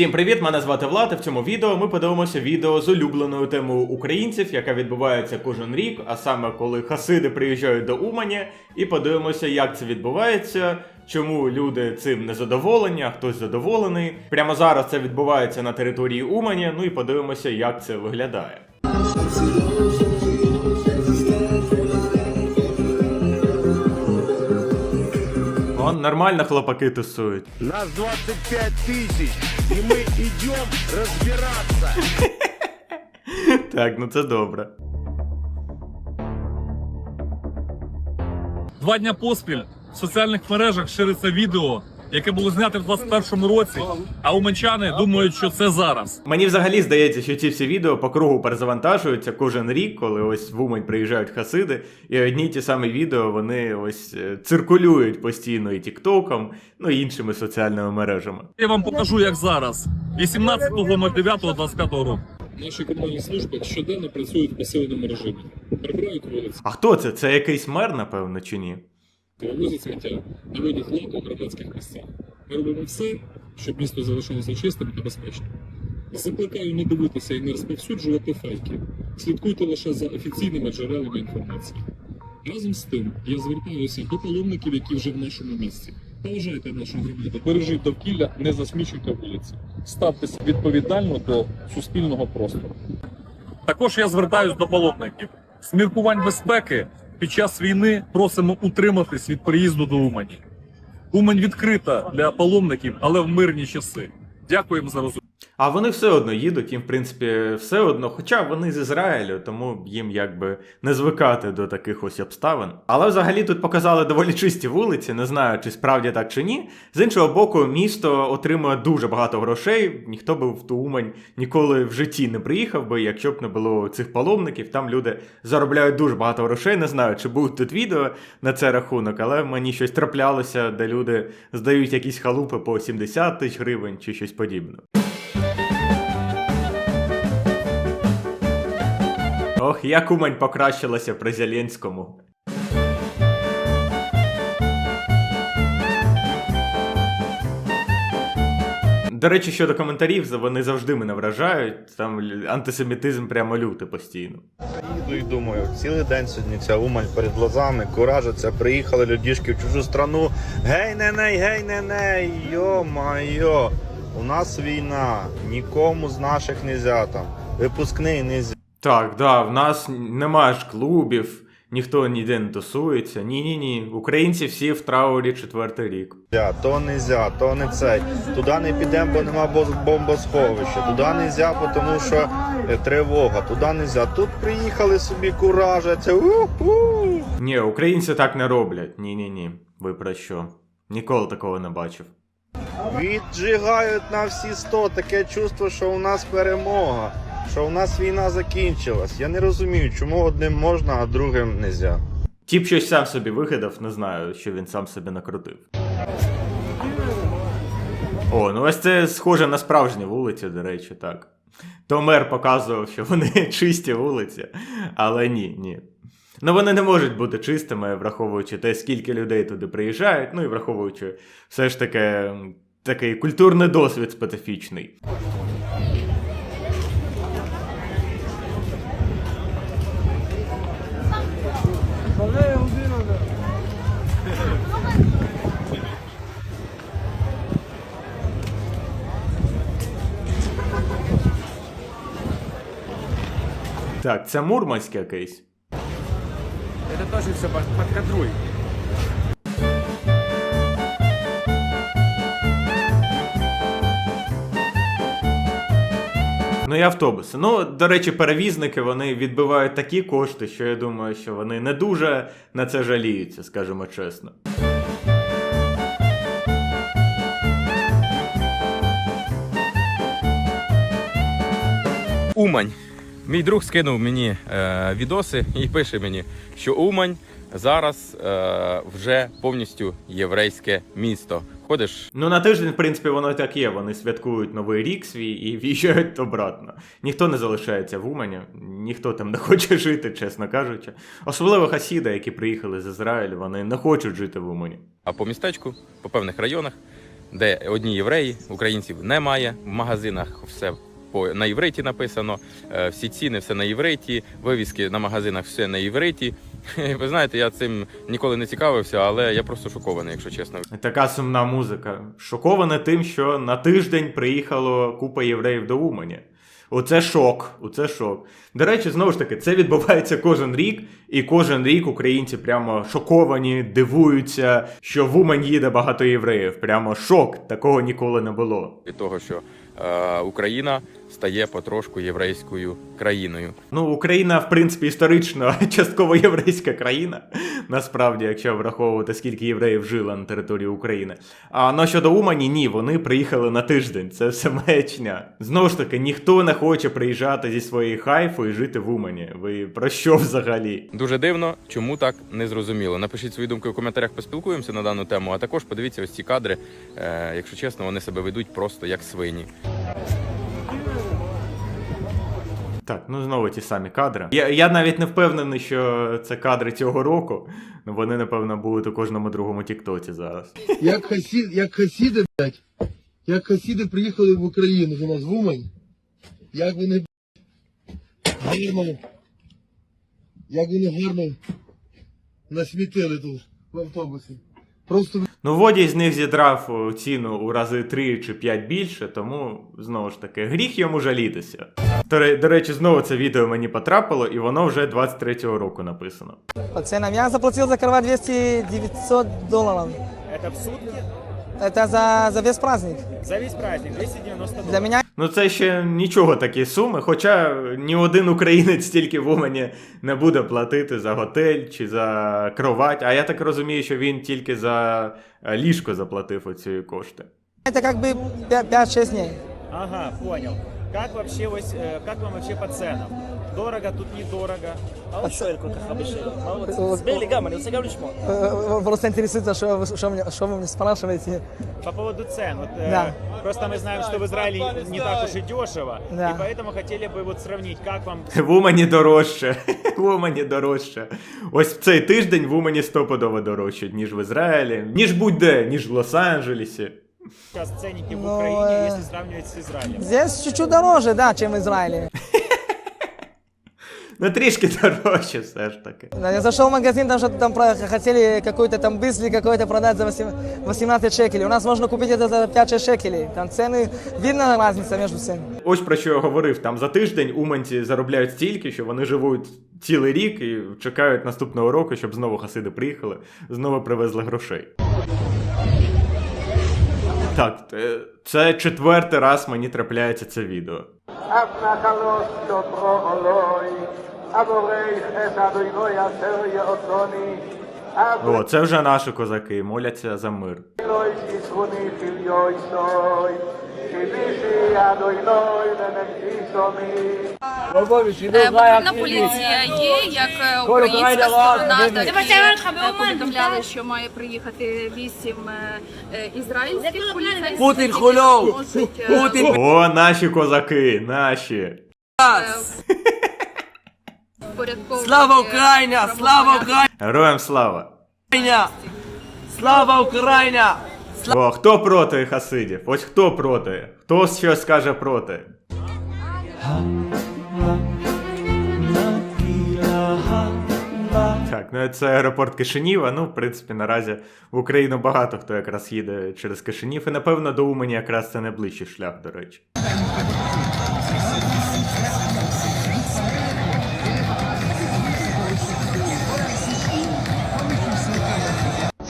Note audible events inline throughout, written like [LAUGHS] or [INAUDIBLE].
Всім привіт! Мене звати Влад. і В цьому відео ми подивимося відео з улюбленою темою українців, яка відбувається кожен рік, а саме коли хасиди приїжджають до Умані, і подивимося, як це відбувається, чому люди цим не задоволені, а хтось задоволений. Прямо зараз це відбувається на території Умані. Ну і подивимося, як це виглядає. Вон нормально хлопаки тусують. Нас 25 тисяч, і ми йдемо розбиратися. [LAUGHS] Так, ну це добре. Два дня поспіль в соціальних мережах шириться відео, яке було знято в 21-му році, а уманчани думають, що це зараз. Мені взагалі здається, що ці всі відео по кругу перезавантажуються кожен рік, коли ось в Умань приїжджають хасиди, і одні й ті самі відео вони ось е, циркулюють постійно і Тіктоком, ну і іншими соціальними мережами. Я вам покажу, як зараз. 18.09.25 року. Наші комунальні служби щоденно працюють в посиленому режимі. Прибирають вулиці, А хто це? Це якийсь мер, напевно, чи ні? Вивозять сміття, наводять лад у громадських місцях. Ми робимо все, щоб місто залишилося чистим та безпечним. Закликаю не дивитися і не розповсюджувати фейки. Слідкуйте лише за офіційними джерелами інформації. Разом з тим, я звертаюся до паломників, які вже в нашому місті. Поважайте нашу громаду, бережіть довкілля, не засмічуйте вулиці. Ставтеся відповідально до суспільного простору. Також я звертаюся до паломників. З міркувань безпеки під час війни просимо утриматись від приїзду до Умані. Умань відкрита для паломників, але в мирні часи. Дякуємо за розуміння. А вони все одно їдуть, їм, в принципі, все одно, хоча вони з Ізраїлю, тому їм якби не звикати до таких ось обставин. Але взагалі тут показали доволі чисті вулиці, не знаю, чи справді так чи ні. З іншого боку, місто отримує дуже багато грошей. Ніхто би в ту Умань ніколи в житті не приїхав би, якщо б не було цих паломників. Там люди заробляють дуже багато грошей. Не знаю, чи будуть тут відео на це рахунок, але мені щось траплялося, де люди здають якісь халупи по 70 тисяч гривень чи щось подібне. Ох, як Умань покращилася при Зеленському. До речі, щодо коментарів, вони завжди мене вражають. Там антисемітизм прямо лютий постійно. Їду і думаю, цілий день сьогодні ця умань перед глазами, куражаться, приїхали людішки в чужу страну. Гей, не ней, гей, не ней, йо-майо. У нас війна, нікому з наших нельзя там. Випускний нельзя. Так, да, в нас немає ж клубів, ніхто ніде не тусується. Ні-ні ні. Українці всі в траурі четвертий рік. То нельзя, то не цей. Туди не підемо, бо нема бомбосховища. Туди не нельзя, тому що е, тривога. Туди нельзя. Тут приїхали собі куражаться. У-ху! Ні, українці так не роблять. Ні-ні ні. Ви про що? Ніколи такого не бачив. Віджигають на всі 100. Таке чувство, що у нас перемога, що у нас війна закінчилась. Я не розумію, чому одним можна, а другим нельзя. Тіп щось сам собі вигадав, не знаю, що він сам собі накрутив. О, ну ось це схоже на справжні вулиці, до речі, так. То мер показував, що вони [LAUGHS] чисті вулиці, але ні, ні. Ну вони не можуть бути чистими, враховуючи те, скільки людей туди приїжджають, ну і враховуючи все ж таки такий культурний досвід специфічний. Так, це Мурманськ якийсь. Это тоже все под. Ну і автобуси. Ну, до речі, перевізники вони відбивають такі кошти, що я думаю, що вони не дуже на це жаліються, скажімо чесно. Умань. Мій друг скинув мені е, відоси і пише мені, що Умань зараз е, вже повністю єврейське місто. Ходиш Ну, на тиждень, в принципі, воно так є. Вони святкують новий рік свій і в'їжджають обратно. Ніхто не залишається в Умані, ніхто там не хоче жити, чесно кажучи. Особливо хасіди, які приїхали з Ізраїлю, вони не хочуть жити в Умані. а по містечку, по певних районах, де одні євреї, українців немає. В магазинах все по на євриті написано. е, Всі ціни, все на євриті, вивіски на магазинах все на євриті. [LAUGHS] Ви знаєте, я цим ніколи не цікавився, але я просто шокований, якщо чесно. Така сумна музика. Шокована тим, що на тиждень приїхало купа євреїв до Умані. Оце шок, оце шок. До речі, знову ж таки, це відбувається кожен рік, і кожен рік українці прямо шоковані, дивуються, що в Умань їде багато євреїв. Прямо шок, такого ніколи не було. від того, що е, Україна стає потрошку єврейською країною. Ну, Україна, в принципі, історично [LAUGHS] частково єврейська країна, насправді, якщо враховувати, скільки євреїв жило на території України. А ну щодо Умані, ні, вони приїхали на тиждень. Це все маячня. Знову ж таки, ніхто не хоче приїжджати зі своєї хайфу і жити в Умані. Ви про що взагалі? Дуже дивно, чому так не зрозуміло. Напишіть свої думки у коментарях, поспілкуємося на дану тему. А також подивіться ось ці кадри. Е, якщо чесно, вони себе ведуть просто як свині. Так, ну знову ті самі кадри. Я, я навіть не впевнений, що це кадри цього року. Ну вони, напевно, будуть у кожному другому тіктоці зараз. Як, хасі, як хасіди, блядь, як хасіди приїхали в Україну до нас в Умань, як вони гарно, як вони гарно насмітили тут в автобусі. Просто Ну, Водій з них зідрав ціну у рази 3 чи 5 більше, тому знову ж таки, гріх йому жалітися. До, ре- до речі, знову це відео мені потрапило, і воно вже 23-го року написано. По ценам. Я заплатил за карва 200-900 долларов. Это в сутки? Это за, за весь праздник. За весь праздник 290 долларов. Для меня Ну, це ще нічого такі суми, хоча ні один українець стільки в Умані не буде платити за готель чи за кровать. А я так розумію, що він тільки за е, ліжко заплатив оці кошти. это как бы 5-6 дней. Ага, понял. Как вообще, вось, э, как вам вообще по ценам? Дорого, тут недорого. А вот что как обычно? Вот- Сбили гамма, не говоришь, мо? Э, Просто интересуется, что, вы- что, мне- что вы мне спрашиваете. По поводу цен. Вот, э, Да. Просто мы знаем, что в Израиле не так уж и дешево. Да. И поэтому хотели бы вот сравнить, как вам [LAUGHS] В Умані дорожче. [LAUGHS] В Умані дорожче. Ось в цей тиждень в Умані стопудово дорожче, ніж в Ізраїлі, ніж будь-де, ніж в Лос-Анджелесі. сейчас ценники в Ну, Украине, э, если сравнивать с Израилем? Здесь чуть-чуть дороже, да, чем в Израиле. Ну трішки дорожче все ж таки. Да, Я зашел в магазин, там что-то там про- хотели какой-то там бысли какой-то продать за 8 18 шекелей. У нас можно купить это за 5-6 шекелей. Там цены, видно разница между ценами. Ось про що я говорив. Там за тиждень уманці заробляють стільки, що вони живуть цілий рік і чекають наступного року, щоб знову хасиди приїхали, знову привезли грошей. так, е, це четвертий раз мені трапляється це відео. О, це вже наші козаки моляться за мир. Патрульна поліція є, як українська сторона, так повідомляли, що має приїхати вісім ізраїльських поліцейських. Путін хульов! Путін! О, наші козаки, наші! Слава Україна! Слава Україна! Героям слава! Слава Україна! О, хто проти хасидів? Ось хто проти? Хто щось скаже проти? Так, ну це аеропорт Кишиніва. Ну, в принципі, наразі в Україну багато хто якраз їде через Кишинів, і напевно до Умані якраз це найближчий шлях, до речі.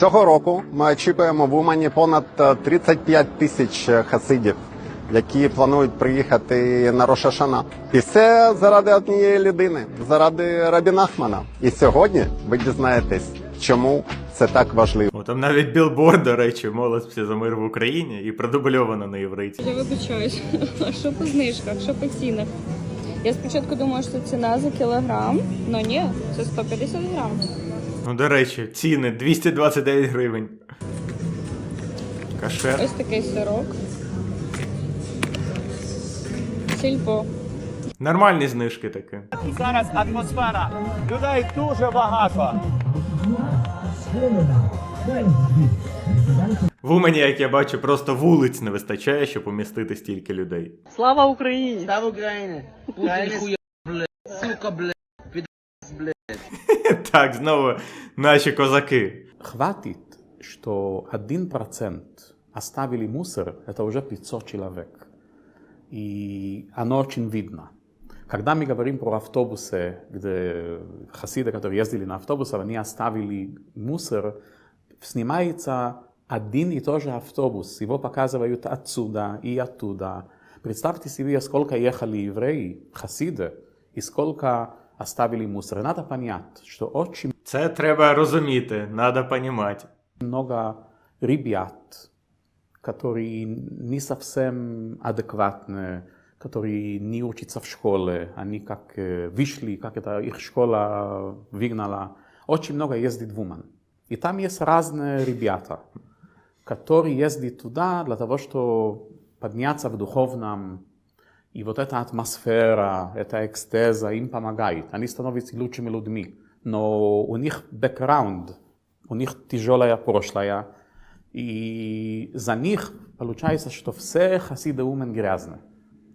Цього року ми очікуємо в Умані понад е, 35 тисяч е, хасидів, які планують приїхати на Рошашана. І все заради однієї людини, заради Рабі Нахмана. І сьогодні ви дізнаєтесь, чому це так важливо. О, там навіть білборд, до речі, молодці за мир в Україні і продубльовано на єврейці. Я вибачаюсь. [LAUGHS] А що по знижках, що по цінах? Я спочатку думала, що ціна за кілограм, але ні, це 150 грам. Ну, до речі, ціни 229 гривень. Кашер. Ось такий сирок. Сільпо. Нормальні знижки такі. Зараз атмосфера. Людей дуже багато. В Умані, як я бачу, просто вулиць не вистачає, щоб умістити стільки людей. Слава Україні! Слава Україні! Україні! Сука, блядь! [LAUGHS] Так, знову наші козаки. Хватит, что 1% оставили мусор, это уже 500 человек. И оно очень видно. Когда мы говорим про автобусы, где хасиды, которые ездили на автобусах, они оставили мусор, снимается один и тот же автобус. Его показывают отсюда и оттуда. Представьте себе, сколько ехали евреи, хасиды, и сколько оставили мусор. И надо понять, что очень Це треба розуміти, треба понімати. много ребят, которые не совсем адекватны, которые не учатся в школе, они как э, вышли, как это их школа выгнала. Очень много ездит в Уман. И там есть разные ребята, которые ездят туда для того, чтобы подняться в духовном. И вот эта атмосфера, эта экстеза им помогает. Они становятся лучшими людьми. Но у них бэкграунд, у них тяжелое прошлое. И за них получается, что все хасиды Умен грязны.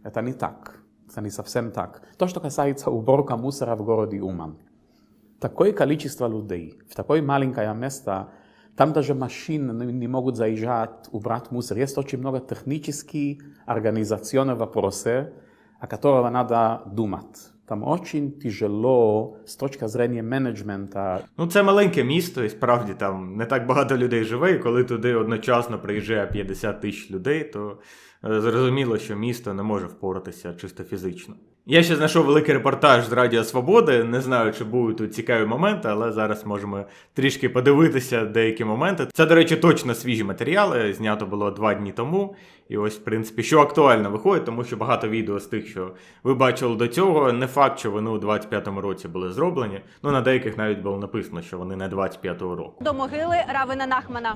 Это не так. Это не совсем так. То, что касается уборка мусора в городе Уман. Такое количество людей в такое маленькое место, там даже машины не не могут заезжать, убрать мусор. Есть очень много технических, организационных вопросов, о которых надо думать. Там очень тяжело с точки зрения менеджмента Ну, це маленьке місто, і справді там не так багато людей живе, і коли туди одночасно приїжджає 50 тисяч людей, то е, зрозуміло, що місто не може впоратися чисто фізично. Я ще знайшов великий репортаж з Радіо Свободи. Не знаю, чи будуть тут цікаві моменти, але зараз можемо трішки подивитися деякі моменти. Це, до речі, точно свіжі матеріали. Знято було два дні тому. І ось, в принципі, що актуально виходить, тому що багато відео з тих, що ви бачили до цього, не факт, що вони у 25-му році були зроблені. Ну на деяких навіть було написано, що вони не 25-го року. До могили Равина Нахмана.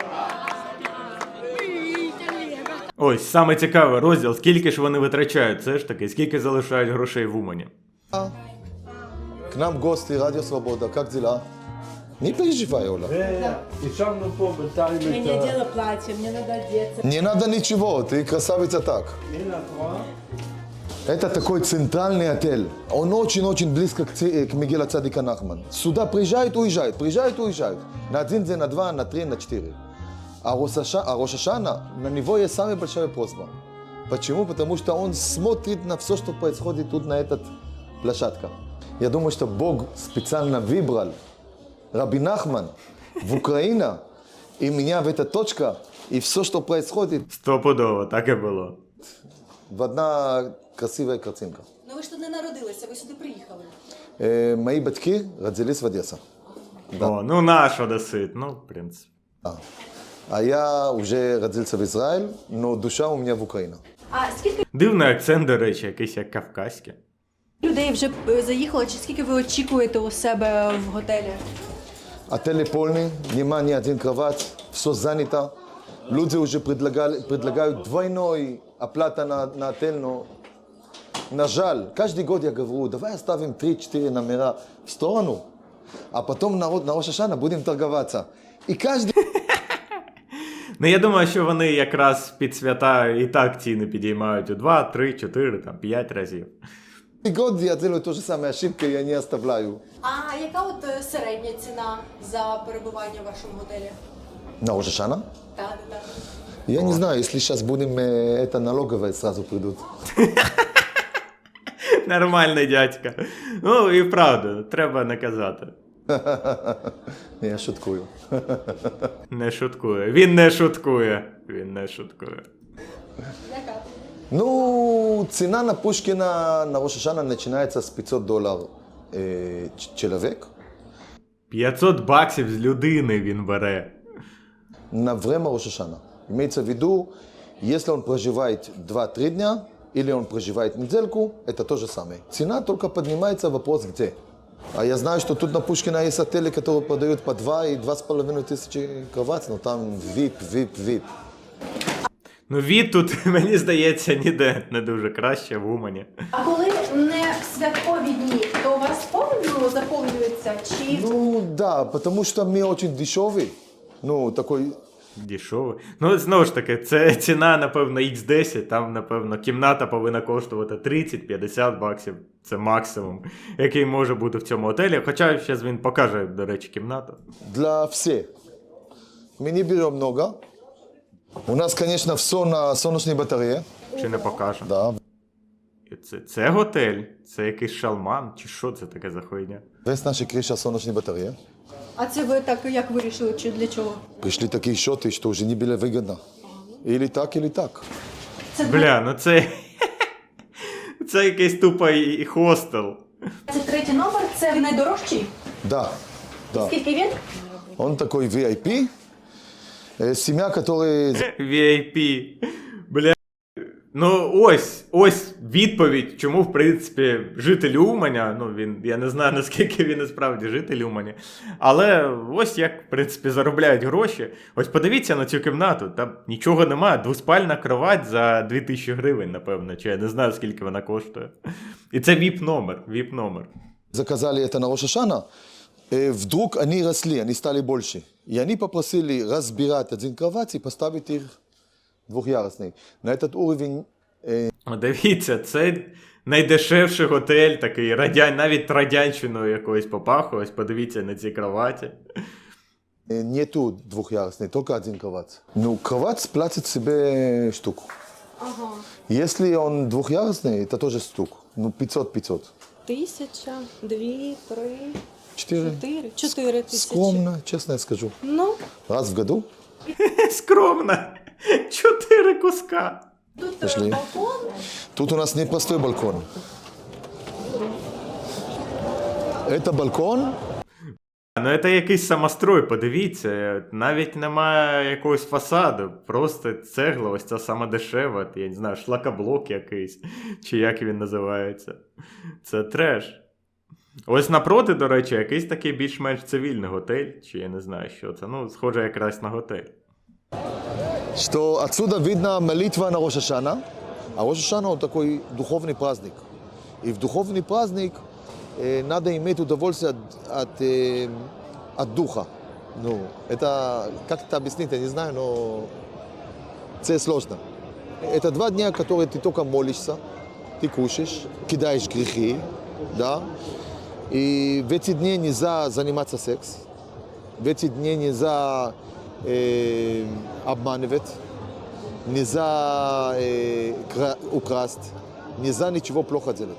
Ось саме цікавий розділ, скільки ж вони витрачають, це ж таки, скільки залишають грошей в Умані. К нам гости, Радио Свобода, как дела? Не переживай, Оля. Мне дело платье, мне надо одеться. Не надо ничего, ты красавица так. Это такой центральный отель. Он очень-очень близко к, Ц- к Мигеля Цадика Нахман. Сюда приезжают, уезжают, приезжают, уезжают. На один день, на два, на три, на четыре. А Рошаша- а Рошашана, на него есть самая большая просьба. Почему? Потому что он смотрит на все, что происходит тут на этот площадка. Я думаю, что Бог специально выбрал Раби Нахман в Украину, и меня в эта точка, и все, что происходит, Стопудово, так і було. в одна красивая картинка. Ну ви ж тут не народилися, ви сюди приїхали. Э, мои батьки родились в Одессе. О, ну наш Одесит, ну, в принципі. А. а я уже родился в Израиле, но душа у меня в Украине. А скільки Дивний акцент, до речі, якийсь як кавказький. людей вже е, заїхало, чи скільки ви очікуєте у себе в готелі? Отели полный, нема ни один кровать, все занято. Люди уже предлагали, предлагают двойной оплата на, на отель, но на жаль, каждый год я говорю, давай оставим 3-4 номера в сторону, а потом на, Ро- на Рошашана будем торговаться. И каждый Ну, я думаю, що вони якраз під свята і так ціни підіймають у 2, 3, 4, там 5 разів. год я делаю то же самое ошибки, я не оставляю. А яка от е, середня ціна за перебування в вашому готелі? На Рошашана? Так, так. Я не знаю, если сейчас будем, э, это налоговые сразу придут. [LAUGHS] Нормальний дядька. Ну і правда, треба не казати. [LAUGHS] Я шуткую. [LAUGHS] Не шуткує. Він не шуткує. Він не шуткує. Ну, цена на Пушкина на Рошашана начинается с 500 долларов э, ч- человек. 500 баксів з людини він бере. на время Рошашана. Имеется в виду, если он проживает 2-3 дня или он проживает недельку, это то же самое. Цена только поднимается, вопрос где. А я знаю, что тут на Пушкина есть отели, которые продают по 2 и 2,5 тысячи кровать, но там VIP, VIP, VIP. Ну, від тут, [LAUGHS] мені здається, ніде не дуже краще в Умані. А коли не святкові дні, то у вас повністю заповнюється? Чи Ну да, потому что мы очень дешевый. Ну, такой Дешево. Ну, знову ж таки, це ціна, напевно, X10, там, напевно, кімната повинна коштувати 30-50 баксів. Це максимум, який може бути в цьому готелі. Хоча зараз він покаже, до речі, кімнату. для всех. Мы не берем много. У нас, конечно, все на солнечной батарее. Чи не покаже? Да. Це, це готель, це якийсь шалман, чи що це таке за хуйня? Весь наша крыша солнечной батареи. а це ви так як вирішили? Чи для чого? Пришли такие счеты, что уже не было выгодно. Или так, или так. Бля, ну це. [LAUGHS] Це якийсь тупо і і хостел. Це третій номер, це найдорожчий. Да, да. Скільки він? Он такой VIP. Э, Семья, которая... [LAUGHS] VIP. Ну, ось, ось відповідь, чому, в принципі, житель Уманя, ну він, я не знаю, [LAUGHS] наскільки він насправді житель Уманя, але ось як, в принципі, заробляють гроші. Ось подивіться на цю кімнату, там нічого немає, двоспальна кровать за 2000 гривень, напевно, чи я не знаю, скільки вона коштує. І це VIP номер, VIP номер. заказали это на Рошашана, э, вдруг они росли, они стали больше. И они попросили разбирать один кровать и поставить их двухъярусный. На этот уровень О, Дивіться, це найдешевший готель, такий радян, навіть радянщиною якоюсь попахує. Ось подивіться на ці кроваті. э, нету двухъярусный, только один кровать. Ну, кровать платит себе штуку. Ага. Если он двухъярусный, это тоже штук. Ну, 500-500. Тисяча, дві, три, Четыре. чотири. Чотири тисячі. Скромно, честно я скажу. Ну, Раз в году. [LAUGHS] Скромно. [LAUGHS] Чотири куска. Пошли. Тут у нас непростой балкон. Это балкон. Ну, це якийсь самострой, подивіться. Навіть немає якогось фасаду. Просто цегла, ось ця сама дешева, я не знаю, шлакоблок якийсь, чи як він називається. Це треш. Ось напроти, до речі, якийсь такий більш-менш цивільний готель, чи я не знаю, що це. Ну, схоже якраз на готель что отсюда видно молитва на Рошашана. А Рошашана он такой духовный праздник. И в духовный праздник э, надо иметь удовольствие от, от, э, от духа. Ну, это как это объяснить, я не знаю, но это сложно. Это два дня, которые ты только молишься, ты кушаешь, кидаешь грехи, да. И в эти дни нельзя заниматься сексом. В эти дни нельзя э, обманывать, нельзя э, кра- украсть, нельзя ничего плохо делать.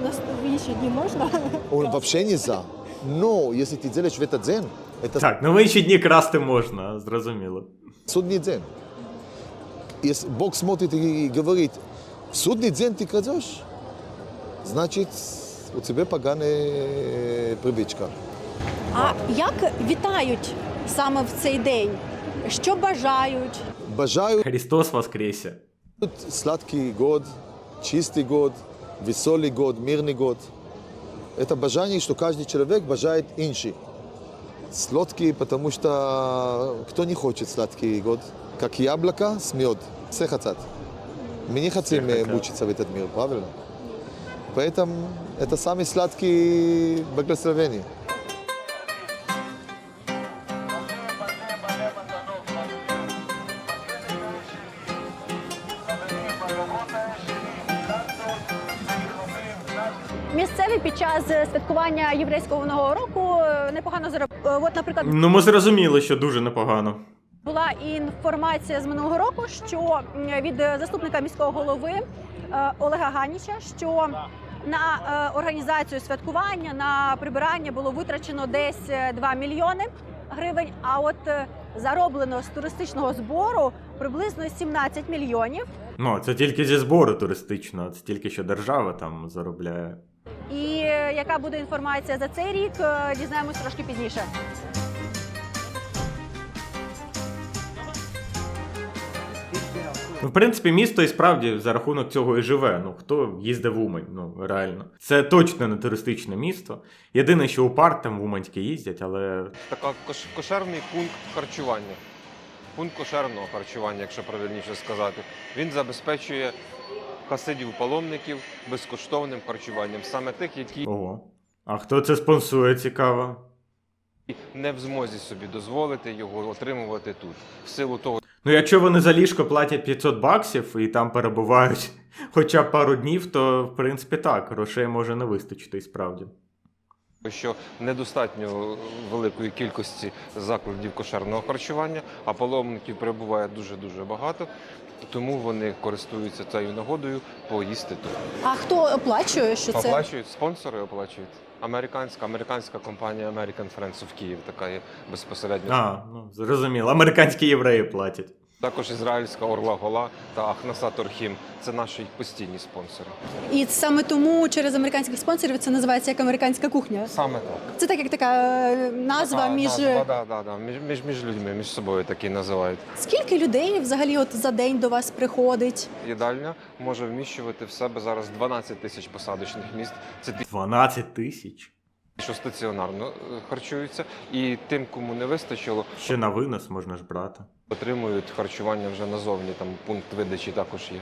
у нас в інші дні можна? Он вообще нельзя. Но если ты делаешь в этот день, это Так, ну в інші дні красти можна, зрозуміло. судный день. Если Бог смотрит и говорит, в судный день ты крадешь, значит, у тебя поганая привычка. А як вітають саме в цей день? Що бажають? Бажаю Христос воскресе. сладкий год, чистый год, веселый год, мирный год. Это бажание, что каждый человек бажает инший. Сладкий, потому что кто не хочет сладкий год? Как яблоко с мед. Все хотят. Мы не хотим э, мучиться в этот мир, правильно? Поэтому это самый сладкий благословение. Час святкування єврейського нового року е, непогано заробили. От, наприклад, Ну, ми зрозуміли, що дуже непогано. була інформація з минулого року, що від е, заступника міського голови е, Олега Ганіча, що на е, організацію святкування, на прибирання було витрачено десь е, 2 мільйони гривень. А от е, зароблено з туристичного збору приблизно 17 мільйонів. Ну, це тільки зі збору туристичного, це тільки що держава там заробляє. І е, яка буде інформація за цей рік, е, дізнаємось трошки пізніше. Ну, в принципі, місто і справді за рахунок цього і живе. Ну, хто їздить в Умань, ну реально. Це точно не туристичне місто. Єдине, що у парк там в Уманське їздять, але Така кош- кошерний пункт харчування. Пункт кошерного харчування, якщо правильніше сказати. Він забезпечує хасидів-паломників безкоштовним харчуванням, саме тих, які ого. А хто це спонсує, цікаво. не в змозі собі дозволити його отримувати тут. В силу того, Ну, якщо вони за ліжко платять 500 баксів і там перебувають [LAUGHS] хоча б пару днів, то в принципі так, грошей може не вистачити і справді. що недостатньо великої кількості закладів кошерного харчування, а паломників перебуває дуже-дуже багато, тому вони користуються цією нагодою поїсти тут. А хто оплачує, що це? Оплачують спонсори, оплачують. Американська, американська компанія American Friends of Kyiv така є безпосередньо. А, ну зрозуміло. Американські євреї платять. Також ізраїльська Орла Гола та Ахнаса Торхім. Це наші постійні спонсори. І саме тому через американських спонсорів це називається як американська кухня. Саме так. Це так як така е, назва Така між назва, да, да, да. Між, між, між людьми, між собою такі називають. скільки людей взагалі от за день до вас приходить? Їдальня може вміщувати в себе зараз 12 тисяч посадочних місць. Це ті, 12 тисяч. що стаціонарно е, харчуються, і тим, кому не вистачило, Ще на винос можна ж брати. Отримують харчування вже назовні, там пункт видачі також є.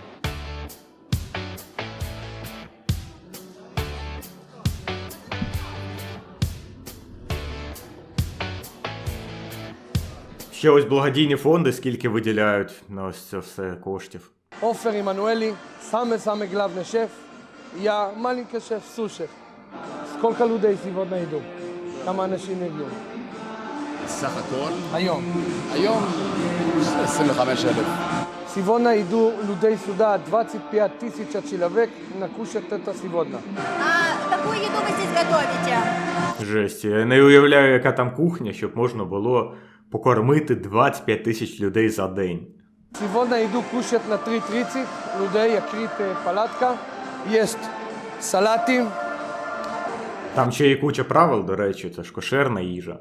Ще ось благодійні фонди, скільки виділяють на ось це все коштів. Офер Імануелі, саме саме головний шеф. Я маленький шеф, сушеф. Скільки людей сьогодні йду? Там наші не йдуть. סך הכל? היום. היום 25,000. Сивона иду людей сюда, 25 тысяч человек на кушать это сегодня. А какую еду ви здесь готовите? Жесть, я не уявляю, яка там кухня, щоб можна було покормити 25 тисяч людей за день. Сегодня иду кушать на 3.30, людей якрит палатка. Есть салаты, Там ще є куча правил, до речі, це ж кошерна їжа.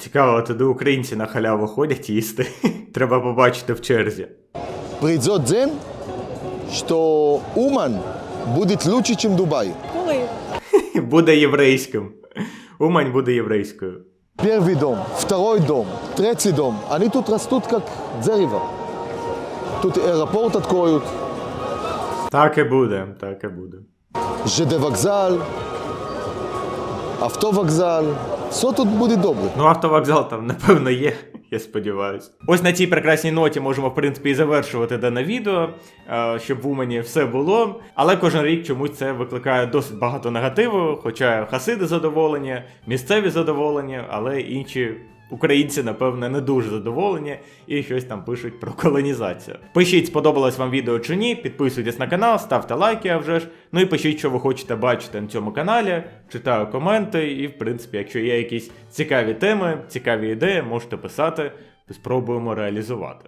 Цікаво, туди українці на халяву ходять їсти. [LAUGHS] Треба побачити в черзі. Придет день, что Уман будет лучше, чем Дубай. Коли? [LAUGHS] Буде єврейським. Умань буде єврейською. Первый дом, второй дом, третий дом. Они тут растут как дерево. Тут аэропорт откроют, Так і буде, так і буде. ЖД вокзал, автовокзал. Все тут буде добре. Ну, автовокзал там, напевно, є, я сподіваюся. Ось на цій прекрасній ноті можемо, в принципі, і завершувати дане відео, е, щоб в Умані все було. Але кожен рік чомусь це викликає досить багато негативу, хоча хасиди задоволені, місцеві задоволені, але інші. Українці, напевне, не дуже задоволені і щось там пишуть про колонізацію. Пишіть, сподобалось вам відео чи ні, підписуйтесь на канал, ставте лайки, а вже ж. Ну і пишіть, що ви хочете бачити на цьому каналі. Читаю коменти, і, в принципі, якщо є якісь цікаві теми, цікаві ідеї, можете писати, спробуємо реалізувати.